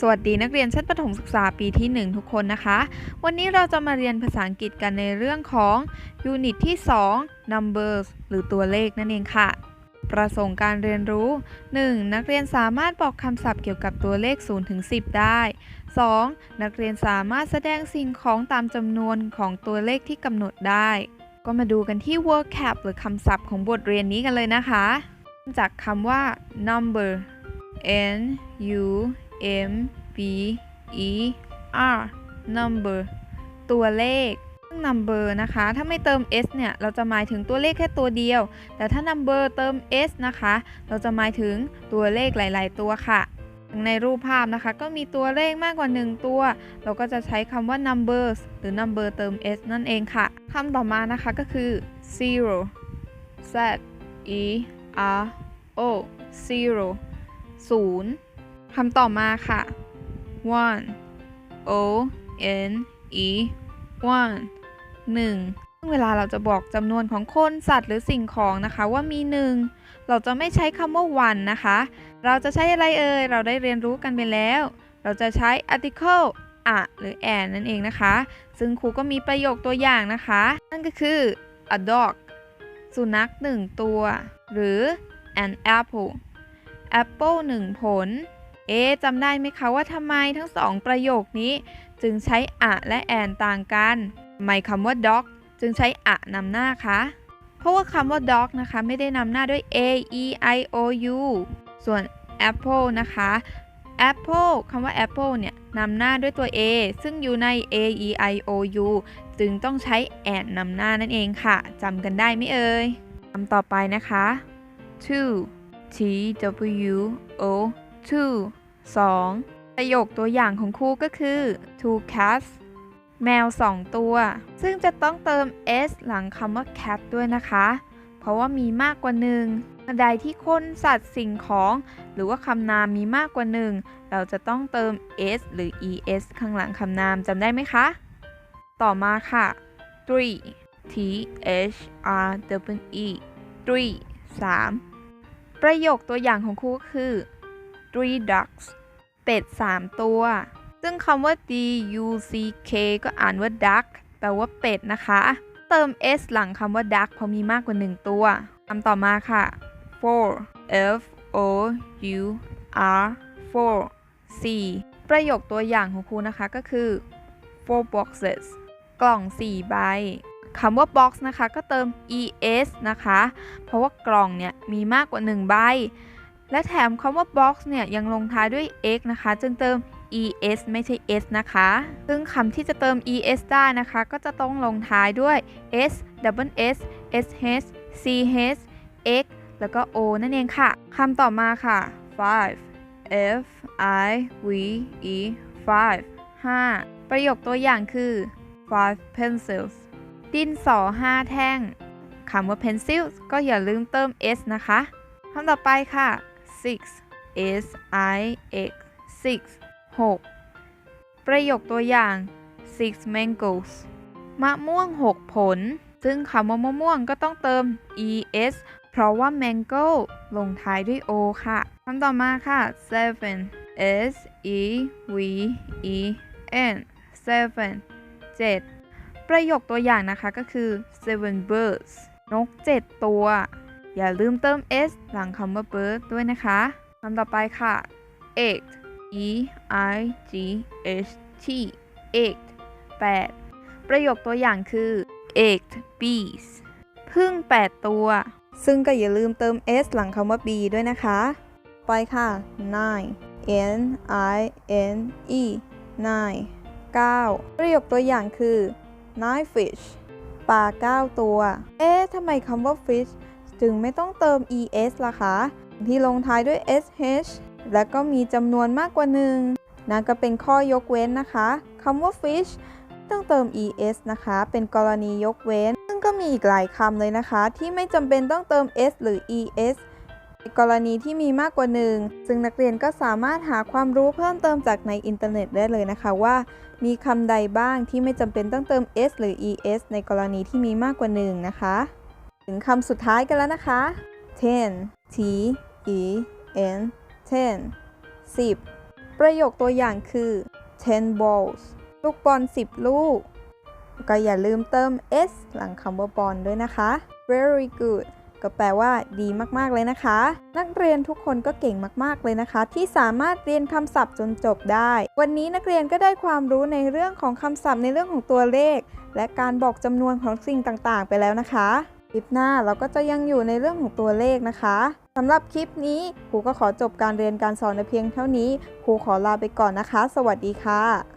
สวัสดีนักเรียนชั้นประถมศึกษาปีที่ 1 ทุกคนนะคะ วันนี้เราจะมาเรียนภาษาอังกฤษกันในเรื่องของยูนิตที่ 2 numbers หรือตัวเลขนั่นเองค่ะ ประสงค์การเรียนรู้ 1. นักเรียนสามารถบอกคำศัพท์เกี่ยวกับตัวเลข0ถึง10 ได้ 2. นักเรียนสามารถแสดงสิ่งของตามจำนวนของตัวเลขที่กำหนดได้ ก็มาดูกันที่ vocab หรือคำศัพท์ของบทเรียนนี้กันเลยนะคะ จากคำว่า number n u m b e r number ตัวเลข number นะคะ ถ้าไม่เติม s เนี่ย เราจะหมายถึงตัวเลขแค่ตัวเดียว แต่ถ้า number เติม s นะคะ เราจะหมายถึงตัวเลขหลาย ๆ ตัวค่ะ ในรูปภาพนะคะ ก็มีตัวเลขมากกว่า 1 ตัว เราก็จะใช้คำว่า numbers หรือ number เติม s นั่นเองค่ะคำต่อมานะคะก็คือ zero z e r o zero ศูนย์ คำต่อมาค่ะ one o n e one หนึ่งซึ่งเวลาเราจะบอกจำนวนของคนสัตว์หรือสิ่งของนะคะว่ามีหนึ่งเราจะไม่ใช้คำว่า one นะคะ เราจะใช้อะไรเอ่ย เราได้เรียนรู้กันไปแล้ว เราจะใช้ article อะหรือ an นั่นเองนะคะ ซึ่งครูก็มีประโยคตัวอย่างนะคะ นั่นก็คือ a dog สุนัขหนึ่งตัว หรือ an apple apple หนึ่งผล เอ๊ะจำได้ไหมคะว่าทำไมทั้งสองประโยคนี้ จึงใช้อะและแอนต่างกันทำไมคำว่า dog จึงใช้อะนำหน้าคะ เพราะว่าคำว่า dog นะคะไม่ได้นำหน้าด้วย a e i o u ส่วน apple นะคะ apple คำว่า apple เนี่ยนำหน้าด้วยตัว a ซึ่งอยู่ใน a e i o u จึงต้องใช้แอนนำหน้านั่นเองค่ะจำกันได้ไหมเอ่ยคำต่อไปนะคะ two t w o two 2. ประโยคตัวอย่างของครูก็คือ two cats แมว 2 ตัว ซึ่งจะต้องเติม s หลังคำว่า cat ด้วยนะคะ เพราะว่ามีมากกว่าหนึ่งเมื่อใดที่คนสัตว์สิ่งของ หรือว่าคำนามมีมากกว่าหนึ่งเราจะต้องเติม s หรือ es ข้างหลังคำนามจำได้ไหมคะ ต่อมาค่ะ three t h r w e three 3 ประโยคตัวอย่างของครูก็คือ three ducks เป็ด 3 ตัว ซึ่งคำว่า d u c k ก็อ่านว่า duck แปลว่าเป็ดนะคะ เติม s หลังคำว่า duck เพราะมีมากกว่า 1 ตัวคำต่อมาค่ะ four f o u r four 4ประโยคตัวอย่างของครูนะคะก็คือ four boxes กล่อง 4 ใบคำว่า box นะคะ ก็เติม es นะคะ เพราะว่ากล่องเนี่ยมีมากกว่า 1 ใบ และแถมคำว่า box เนี่ยยังลงท้ายด้วย x นะคะ จึงเติม es ไม่ใช่ s นะคะ ซึ่งคำที่จะเติม es ได้นะคะ ก็จะต้องลงท้ายด้วย s double s sh ch x แล้วก็ o นั่นเองค่ะคำต่อมาค่ะ five f i v e five 5ประโยคตัวอย่างคือ five pencils ดินสอ 5 แท่งคำว่า pencils ก็อย่าลืมเติม s นะคะคำต่อไปค่ะ six s i x six 6ประโยคตัวอย่าง six mangoes มะม่วง 6 ผล ซึ่งคำว่ามะม่วงก็ต้องเติม es เพราะว่า mango ลงท้ายด้วย o ค่ะคำต่อมาค่ะ seven s e v e n seven 7ประโยคตัวอย่างนะคะก็คือ seven birds นก 7 ตัว อย่าลืมเติม s หลังคำว่า bird ด้วยนะคะคำต่อไปค่ะ eight e i g h t eight 8ประโยคตัวอย่างคือ eight bees พึ่ง 8 ตัว ซึ่งก็อย่าลืมเติม s หลังคำว่า b ด้วยนะคะ ไปค่ะ nine n i n e nine 9ประโยคตัวอย่างคือ nine fish ปลา 9 ตัว เอ๊ะทำไมคำว่า fish จึงไม่ต้องเติม es ล่ะคะ ที่ลงท้ายด้วย sh และก็มีจำนวนมากกว่าหนึ่งนั่นก็เป็นข้อยกเว้นนะคะคำว่า fish ต้องเติม es นะคะ เป็นกรณียกเว้น ซึ่งก็มีอีกหลายคำเลยนะคะ ที่ไม่จำเป็นต้องเติม s หรือ es ในกรณีที่มีมากกว่าหนึ่ง ซึ่งนักเรียนก็สามารถหาความรู้เพิ่มเติมจากในอินเทอร์เน็ตได้เลยนะคะว่า มีคำใดบ้างที่ไม่จำเป็นต้องเติม s หรือ es ในกรณีที่มีมากกว่าหนึ่งนะคะ ถึงคำสุดท้ายกันแล้วนะคะ ten t e n ten 10 ประโยคตัวอย่างคือ10 balls ลูกบอล 10 ลูก ก็อย่าลืมเติม s หลังคำว่าบอลด้วยนะคะ very good ก็แปลว่าดีมาก ๆ เลยนะคะ นักเรียนทุกคนก็เก่งมาก ๆ เลยนะคะ ที่สามารถเรียนคำศัพท์จนจบได้ วันนี้นักเรียนก็ได้ความรู้ในเรื่องของคำศัพท์ในเรื่องของตัวเลข และการบอกจำนวนของสิ่งต่าง ๆ ไปแล้วนะคะ ลิปหน้าเราก็จะยังอยู่ในเรื่องของตัวเลขนะคะสำหรับคลิปนี้ครูก็ขอจบการเรียนการสอนในเพียงเท่านี้ครูขอลาไปก่อนนะคะ สวัสดีค่ะ